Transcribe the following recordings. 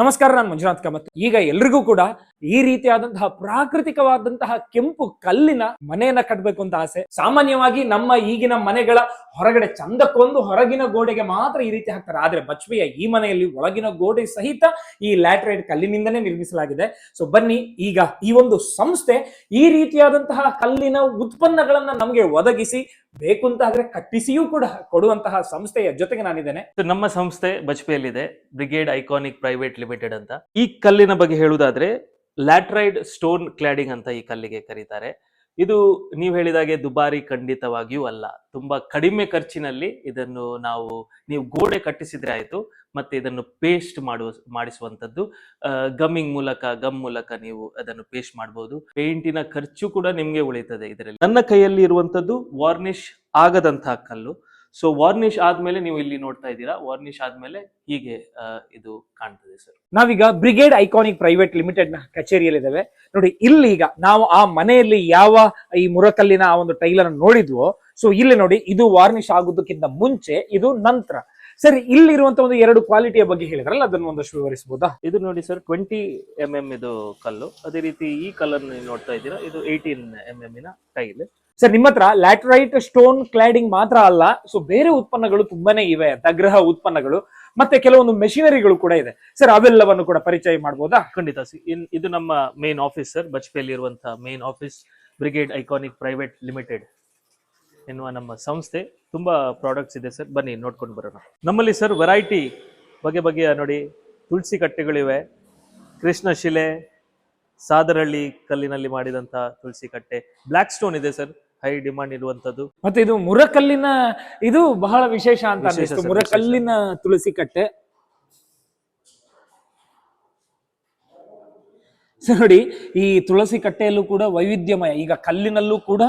ನಮಸ್ಕಾರ, ನಾನು ಮಂಜುನಾಥ್ ಕಾಮತ್. ಈಗ ಎಲ್ರಿಗೂ ಕೂಡ ಈ ರೀತಿಯಾದಂತಹ ಪ್ರಾಕೃತಿಕವಾದಂತಹ ಕೆಂಪು ಕಲ್ಲಿನ ಮನೆಯನ್ನ ಕಟ್ಟಬೇಕು ಅಂತ ಆಸೆ. ಸಾಮಾನ್ಯವಾಗಿ ನಮ್ಮ ಈಗಿನ ಮನೆಗಳ ಹೊರಗಡೆ ಚಂದಕ್ಕೊಂದು ಹೊರಗಿನ ಗೋಡೆಗೆ ಮಾತ್ರ ಈ ರೀತಿ ಹಾಕ್ತಾರೆ. ಆದ್ರೆ ಬಚ್ವೆಯ ಈ ಮನೆಯಲ್ಲಿ ಒಳಗಿನ ಗೋಡೆ ಸಹಿತ ಈ ಲ್ಯಾಟ್ರೈಟ್ ಕಲ್ಲಿನಿಂದನೇ ನಿರ್ಮಿಸಲಾಗಿದೆ. ಸೊ ಬನ್ನಿ, ಈಗ ಈ ಒಂದು ಸಂಸ್ಥೆ ಈ ರೀತಿಯಾದಂತಹ ಕಲ್ಲಿನ ಉತ್ಪನ್ನಗಳನ್ನ ನಮಗೆ ಒದಗಿಸಿ ಬೇಕು ಅಂತ ಆದ್ರೆ ಕಟ್ಟಿಸಿಯೂ ಕೂಡ ಕೊಡುವಂತಹ ಸಂಸ್ಥೆಯ ಜೊತೆಗೆ ನಾನಿದ್ದೇನೆ. ನಮ್ಮ ಸಂಸ್ಥೆ ಬಜ್ಪೆಯಲ್ಲಿದೆ ಬ್ರಿಗೇಡ್ ಐಕಾನಿಕ್ ಪ್ರೈವೇಟ್ ಲಿಮಿಟೆಡ್ ಅಂತ. ಈ ಕಲ್ಲಿನ ಬಗ್ಗೆ ಹೇಳುವುದಾದ್ರೆ ಲ್ಯಾಟ್ರೈಡ್ ಸ್ಟೋನ್ ಕ್ಲಾಡಿಂಗ್ ಅಂತ ಈ ಕಲ್ಲಿಗೆ ಕರೀತಾರೆ. ಇದು ನೀವು ಹೇಳಿದಾಗೆ ದುಬಾರಿ ಖಂಡಿತವಾಗಿಯೂ ಅಲ್ಲ. ತುಂಬಾ ಕಡಿಮೆ ಖರ್ಚಿನಲ್ಲಿ ಇದನ್ನು ನಾವು, ನೀವು ಗೋಡೆ ಕಟ್ಟಿಸಿದ್ರೆ ಆಯ್ತು, ಮತ್ತೆ ಇದನ್ನು ಪೇಸ್ಟ್ ಮಾಡುವ ಮಾಡಿಸುವಂತದ್ದು ಗಮ್ಮಿಂಗ್ ಮೂಲಕ ಗಮ್ ಮೂಲಕ ನೀವು ಅದನ್ನು ಪೇಸ್ಟ್ ಮಾಡಬಹುದು ಪೇಂಟಿನ ಖರ್ಚು ಕೂಡ ನಿಮ್ಗೆ ಉಳಿತದೆ ಇದರಲ್ಲಿ. ನನ್ನ ಕೈಯಲ್ಲಿ ಇರುವಂತದ್ದು ವಾರ್ನಿಶ್ ಆಗದಂತಹ ಕಲ್ಲು. ಸೊ ವಾರ್ನಿಶ್ ಆದ್ಮೇಲೆ ನೀವು ಇಲ್ಲಿ ನೋಡ್ತಾ ಇದ್ದೀರಾ. ವಾರ್ನಿಶ್ ಆದ್ಮೇಲೆ ಹೀಗೆ ಇದು ಕಾಣ್ತದೆ ಸರ್ ನಾವೀಗ ಬ್ರಿಗೇಡ್ ಐಕಾನಿಕ್ ಪ್ರೈವೇಟ್ ಲಿಮಿಟೆಡ್ನ ಕಚೇರಿಯಲ್ಲಿ ಇದ್ದೇವೆ ನೋಡಿ, ಇಲ್ಲಿ ಈಗ ನಾವು ಆ ಮನೆಯಲ್ಲಿ ಯಾವ ಈ ಮುರಕಲ್ಲಿನ ಆ ಒಂದು ಟೈಲರ್ ನೋಡಿದ್ವೋ ಸೊ ಇಲ್ಲಿ ನೋಡಿ, ಇದು ವಾರ್ನಿಶ್ ಆಗೋದಕ್ಕಿಂತ ಮುಂಚೆ, ಇದು ನಂತರ. ಸರಿ ಇಲ್ಲಿರುವಂತ ಒಂದು ಎರಡು ಕ್ವಾಲಿಟಿಯ ಬಗ್ಗೆ ಹೇಳಿದ್ರಲ್ಲ ಅದನ್ನು ಒಂದಷ್ಟು ವಿವರಿಸಬಹುದಾ? ಇದು ನೋಡಿ ಸರ್ ಟ್ವೆಂಟಿ ಎಂ ಎಂ ಇದು ಕಲ್ಲು. ಅದೇ ರೀತಿ ಈ ಕಲರ್ ನೀವು ನೋಡ್ತಾ ಇದ್ದೀರಾ ಇದು ಏಯ್ಟೀನ್ ಎಂ ಎಂ ಇನ ಟೈಲ್ ಸರ್ ನಿಮ್ಮ ಹತ್ರ ಲ್ಯಾಟ್ರೈಟ್ ಸ್ಟೋನ್ ಕ್ಲಾಡಿಂಗ್ ಮಾತ್ರ ಅಲ್ಲ ಸೊ ಬೇರೆ ಉತ್ಪನ್ನಗಳು ತುಂಬಾನೇ ಇವೆ ದಗ್ರಹ ಉತ್ಪನ್ನಗಳು ಮತ್ತೆ ಕೆಲವೊಂದು ಮೆಷಿನರಿಗಳು ಕೂಡ ಇದೆ. ಸರ್ ಅವೆಲ್ಲವನ್ನು ಕೂಡ ಪರಿಚಯ ಮಾಡಬಹುದಾ ಖಂಡಿತ ಇದು ನಮ್ಮ ಮೇನ್ ಆಫೀಸ್ ಸರ್ ಬಜ್ಪೆಯಲ್ಲಿ ಇರುವಂತಹ main office brigade iconic private limited ಎನ್ನುವ ನಮ್ಮ ಸಂಸ್ಥೆ ತುಂಬಾ ಪ್ರಾಡಕ್ಟ್ಸ್ ಇದೆ ಸರ್. ಬನ್ನಿ ನೋಡ್ಕೊಂಡು ಬರೋಣ. ನಮ್ಮಲ್ಲಿ ಸರ್ ವೆರೈಟಿ ಬಗೆ ಬಗೆಯ ನೋಡಿ ತುಳಸಿ ಕಟ್ಟೆಗಳಿವೆ. ಕೃಷ್ಣ ಶಿಲೆ ಸಾದರಳ್ಳಿ ಕಲ್ಲಿನಲ್ಲಿ ಮಾಡಿದಂತಹ ತುಳಸಿ ಕಟ್ಟೆ. ಬ್ಲ್ಯಾಕ್ ಸ್ಟೋನ್ ಇದೆ ಸರ್ ಹೈ ಡಿಮಾಂಡ್ ಇರುವಂತದ್ದು. ಮತ್ತೆ ಇದು ಮುರಕಲ್ಲಿನ ಇದು ಬಹಳ ವಿಶೇಷ ಅಂತ ಮುರಕಲ್ಲಿನ ತುಳಸಿ ಕಟ್ಟೆ. ನೋಡಿ, ಈ ತುಳಸಿ ಕಟ್ಟೆಯಲ್ಲೂ ಕೂಡ ವೈವಿಧ್ಯಮಯ. ಈಗ ಕಲ್ಲಿನಲ್ಲೂ ಕೂಡ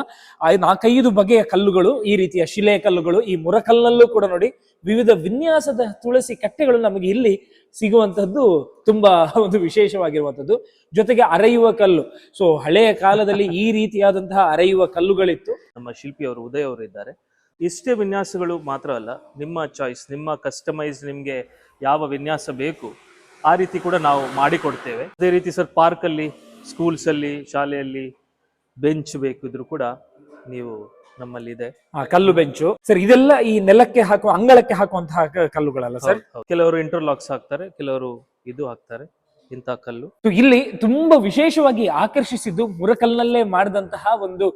ನಾಲ್ಕೈದು ಬಗೆಯ ಕಲ್ಲುಗಳು, ಈ ರೀತಿಯ ಶಿಲೆ ಕಲ್ಲುಗಳು, ಈ ಮುರಕಲ್ಲಲ್ಲೂ ಕೂಡ ನೋಡಿ ವಿವಿಧ ವಿನ್ಯಾಸದ ತುಳಸಿ ಕಟ್ಟೆಗಳು ನಮಗೆ ಇಲ್ಲಿ ಸಿಗುವಂತದ್ದು ತುಂಬಾ ಒಂದು ವಿಶೇಷವಾಗಿರುವಂಥದ್ದು ಜೊತೆಗೆ ಅರೆಯುವ ಕಲ್ಲು. ಸೊ ಹಳೆಯ ಕಾಲದಲ್ಲಿ ಈ ರೀತಿಯಾದಂತಹ ಅರೆಯುವ ಕಲ್ಲುಗಳಿತ್ತು. ನಮ್ಮ ಶಿಲ್ಪಿಯವರು ಉದಯ ಅವರು ಇದ್ದಾರೆ. ಇಷ್ಟೇ ವಿನ್ಯಾಸಗಳು ಮಾತ್ರ ಅಲ್ಲ, ನಿಮ್ಮ ಚಾಯ್ಸ್ ನಿಮ್ಮ ಕಸ್ಟಮೈಸ್ ನಿಮಗೆ ಯಾವ ವಿನ್ಯಾಸ ಬೇಕು ಆ ರೀತಿ ಕೂಡ ನಾವು ಮಾಡಿಕೊಡ್ತೇವೆ. ಅದೇ ರೀತಿ ಸರ್ ಪಾರ್ಕಲ್ಲಿ ಸ್ಕೂಲ್ಸಲ್ಲಿ ಶಾಲೆಯಲ್ಲಿ ಬೆಂಚ್ ಬೇಕಿದ್ರು ಕೂಡ ನೀವು ನಮ್ಮಲ್ಲಿ ಇದೆ ಆ ಕಲ್ಲು ಬೆಂಚು. ಸರ್ ಇದೆಲ್ಲ ಈ ನೆಲಕ್ಕೆ ಹಾಕುವ ಅಂಗಳಕ್ಕೆ ಹಾಕುವಂತಹ ಕಲ್ಲುಗಳಲ್ಲ ಸರ್. ಕೆಲವರು ಇಂಟರ್ಲಾಕ್ಸ್ ಹಾಕ್ತಾರೆ ಕೆಲವರು ಇದು ಹಾಕ್ತಾರೆ. ಇಂಥ ಕಲ್ಲು. ಇಲ್ಲಿ ತುಂಬಾ ವಿಶೇಷವಾಗಿ ಆಕರ್ಷಿಸಿದ್ದು ಮುರಕಲ್ನಲ್ಲೇ ಮಾಡಿದಂತಹ ಒಂದು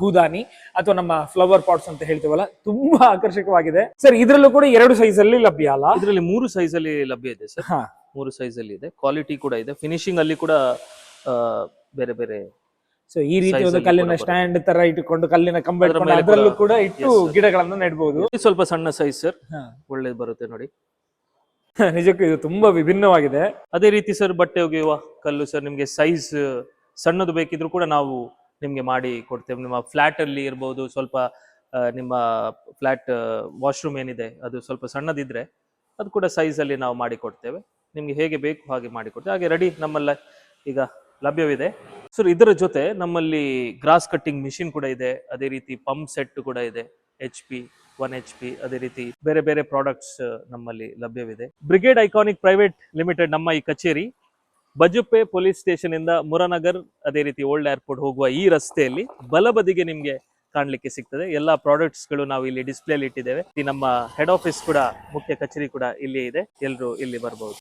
ಹೂದಾನಿ ಅಥವಾ ನಮ್ಮ ಫ್ಲವರ್ ಪಾಟ್ಸ್ ಅಂತ ಹೇಳ್ತೀವಲ್ಲ ತುಂಬಾ ಆಕರ್ಷಕವಾಗಿದೆ. ಸರ್ ಇದರಲ್ಲೂ ಕೂಡ ಎರಡು ಸೈಜ್ ಅಲ್ಲಿ ಲಭ್ಯ ಅಲ್ಲ? ಇದರಲ್ಲಿ ಮೂರು ಸೈಜ್ ಅಲ್ಲಿ ಲಭ್ಯ ಇದೆ ಸರ್ ಮೂರು ಸೈಜ್ ಅಲ್ಲಿ ಇದೆ. ಕ್ವಾಲಿಟಿ ಕೂಡ ಇದೆ. ಫಿನಿಶಿಂಗ್ ಅಲ್ಲಿ ಕೂಡ ಬೇರೆ ಬೇರೆ ಸೊ ಈ ರೀತಿ ಒಂದು ಕಲ್ಲಿನ ಸ್ಟ್ಯಾಂಡ್ ತರ ಇಟ್ಟುಕೊಂಡು ಕಲ್ಲಿನ ಕಂಬ ಅದರಲ್ಲೂ ಕೂಡ- ಇಟ್ಟು ಗಿಡಗಳನ್ನು ನೆಡಬಹುದು ಸ್ವಲ್ಪ ಸಣ್ಣ ಸೈಜ್ ಸರ್. ಒಳ್ಳೇದು ಬರುತ್ತೆ ನೋಡಿ. ನಿಜಕ್ಕೂ ಇದು ತುಂಬಾ ವಿಭಿನ್ನವಾಗಿದೆ. ಅದೇ ರೀತಿ ಸರ್, ಬಟ್ಟೆ ಒಗೆಯುವ ಕಲ್ಲು ಸರ್, ನಿಮಗೆ ಸೈಜ್ ಸಣ್ಣದು ಬೇಕಿದ್ರು ಕೂಡ ನಾವು ನಿಮಗೆ ಮಾಡಿ ಕೊಡ್ತೇವೆ. ನಿಮ್ಮ ಫ್ಲಾಟ್ ಅಲ್ಲಿ ಇರ್ಬೋದು, ಸ್ವಲ್ಪ ನಿಮ್ಮ ಫ್ಲಾಟ್ ವಾಶ್ರೂಮ್ ಏನಿದೆ, ಅದು ಸ್ವಲ್ಪ ಸಣ್ಣದಿದ್ರೆ ಅದು ಕೂಡ ಸೈಜ್ ಅಲ್ಲಿ ನಾವು ಮಾಡಿ ಕೊಡ್ತೇವೆ. ನಿಮಗೆ ಹೇಗೆ ಬೇಕು ಹಾಗೆ ಮಾಡಿ ಕೊಡ್ತೇವೆ. ಹಾಗೆ ರೆಡಿ ನಮ್ಮಲ್ಲ ಈಗ ಲಭ್ಯವಿದೆ. ಸರ್, ಇದರ ಜೊತೆ ನಮ್ಮಲ್ಲಿ ಗ್ರಾಸ್ ಕಟ್ಟಿಂಗ್ ಮಿಷಿನ್ ಕೂಡ ಇದೆ. ಅದೇ ರೀತಿ ಪಂಪ್ ಸೆಟ್ ಕೂಡ ಇದೆ. H P one H P ಅದೇ ರೀತಿ ಬೇರೆ ಬೇರೆ ಪ್ರಾಡಕ್ಟ್ಸ್ ನಮ್ಮಲ್ಲಿ ಲಭ್ಯವಿದೆ. ಬ್ರಿಗೇಡ್ ಐಕಾನಿಕ್ ಪ್ರೈವೇಟ್ ಲಿಮಿಟೆಡ್ ನಮ್ಮ ಈ ಕಚೇರಿ ಬಜುಪೆ ಪೊಲೀಸ್ ಸ್ಟೇಷನ್ ಇಂದ ಮುರನಗರ್, ಅದೇ ರೀತಿ ಓಲ್ಡ್ ಏರ್ಪೋರ್ಟ್ ಹೋಗುವ ಈ ರಸ್ತೆಯಲ್ಲಿ ಬಲಬದಿಗೆ ನಿಮ್ಗೆ ಕಾಣಲಿಕ್ಕೆ ಸಿಗ್ತದೆ. ಎಲ್ಲ ಪ್ರಾಡಕ್ಟ್ಸ್ಗಳು ನಾವು ಇಲ್ಲಿ ಡಿಸ್ಪ್ಲೇ ಇಟ್ಟಿದ್ದೇವೆ. ನಮ್ಮ ಹೆಡ್ ಆಫೀಸ್ ಕೂಡ, ಮುಖ್ಯ ಕಚೇರಿ ಕೂಡ ಇಲ್ಲಿ ಇದೆ. ಎಲ್ಲರೂ ಇಲ್ಲಿ ಬರಬಹುದು